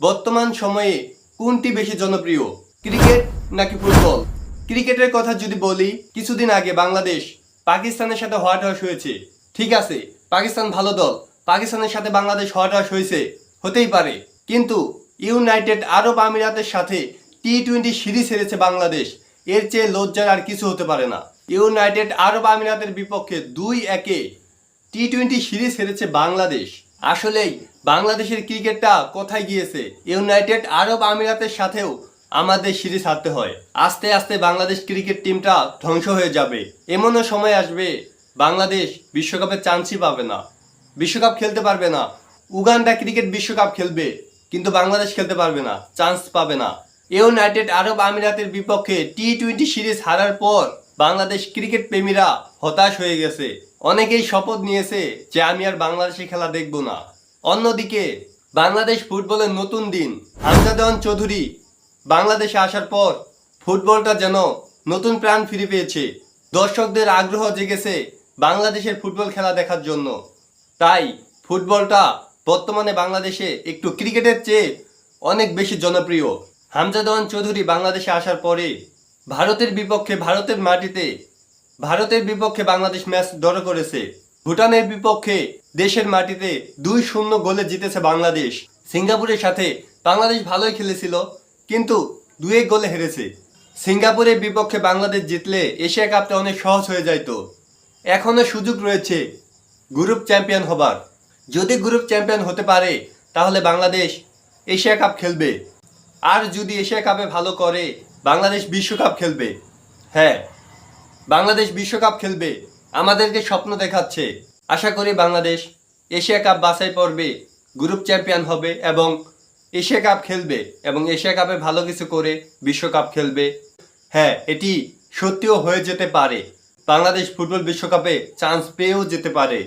বর্তমান সময়ে কোনটি বেশি জনপ্রিয়, ক্রিকেট নাকি ফুটবল? ক্রিকেটের কথা যদি বলি, কিছুদিন আগে বাংলাদেশ পাকিস্তানের সাথে হোয়াট হাউস হয়েছে। ঠিক আছে, পাকিস্তান ভালো দল, পাকিস্তানের সাথে বাংলাদেশ হোয়াট হাউস হয়েছে, হতেই পারে। কিন্তু ইউনাইটেড আরব আমিরাতের সাথে টি টোয়েন্টি সিরিজ হেরেছে বাংলাদেশ। এর চেয়ে লজ্জার আর কিছু হতে পারে না। ইউনাইটেড আরব আমিরাতের বিপক্ষে দুই একে টি টোয়েন্টি সিরিজ হেরেছে বাংলাদেশ। আসলেই বাংলাদেশের ক্রিকেটটা কোথায় গিয়েছে? ইউনাইটেড আরব আমিরাতের সাথেও আমাদের সিরিজ হারতে হয়। আস্তে আস্তে বাংলাদেশ ক্রিকেট টিমটা ধ্বংস হয়ে যাবে। এমনও সময় আসবে বাংলাদেশ বিশ্বকাপের চান্সই পাবে না। বিশ্বকাপ খেলতে পারবে না। উগান্ডা ক্রিকেট বিশ্বকাপ খেলবে, কিন্তু বাংলাদেশ খেলতে পারবে না, চান্স পাবে না। ইউনাইটেড আরব আমিরাতের বিপক্ষে টি টোয়েন্টি সিরিজ হারার পর বাংলাদেশ ক্রিকেট প্রেমীরা হতাশ হয়ে গেছে। অনেকেই শপথ নিয়েছে যে আমি আর বাংলাদেশে খেলা দেখব না। অন্যদিকে, বাংলাদেশ ফুটবলের নতুন দিন। হামজাদান চৌধুরী, বাংলাদেশে আসার পর ফুটবলটা যেন নতুন প্রাণ ফিরে পেয়েছে। দর্শকদের আগ্রহ জেগেছে বাংলাদেশের ফুটবল খেলা দেখার জন্য। তাই ফুটবলটা বর্তমানে বাংলাদেশে একটু ক্রিকেটের চেয়ে অনেক বেশি জনপ্রিয়। হামজাদান চৌধুরী বাংলাদেশে আসার পরে ভারতের বিপক্ষে ভারতের মাটিতে, ভারতের বিপক্ষে বাংলাদেশ ম্যাচ ড্র করেছে। ভুটানের বিপক্ষে দেশের মাটিতে দুই শূন্য গোলে জিতেছে বাংলাদেশ। সিঙ্গাপুরের সাথে বাংলাদেশ ভালোই খেলেছিল, কিন্তু দুই এক গোলে হেরেছে। সিঙ্গাপুরের বিপক্ষে বাংলাদেশ জিতলে এশিয়া কাপটা অনেক সহজ হয়ে যাইতো। এখনও সুযোগ রয়েছে গ্রুপ চ্যাম্পিয়ন হবার। যদি গ্রুপ চ্যাম্পিয়ন হতে পারে, তাহলে বাংলাদেশ এশিয়া কাপ খেলবে। আর যদি এশিয়া কাপে ভালো করে, বাংলাদেশ বিশ্বকাপ খেলবে। হ্যাঁ বাংলাদেশ বিশ্বকাপ খেলবে। আমাদেরকে স্বপ্ন দেখাচ্ছে, আশা করি বাংলাদেশ এশিয়া কাপ বাছাই পর্বে গ্রুপ চ্যাম্পিয়ন হবে এবং এশিয়া কাপ খেলবে এবং এশিয়া কাপে ভালো কিছু করে বিশ্বকাপ খেলবে। হ্যাঁ এটি সত্যিও হয়ে যেতে পারে। বাংলাদেশ ফুটবল বিশ্বকাপে চান্স পেয়েও যেতে পারে।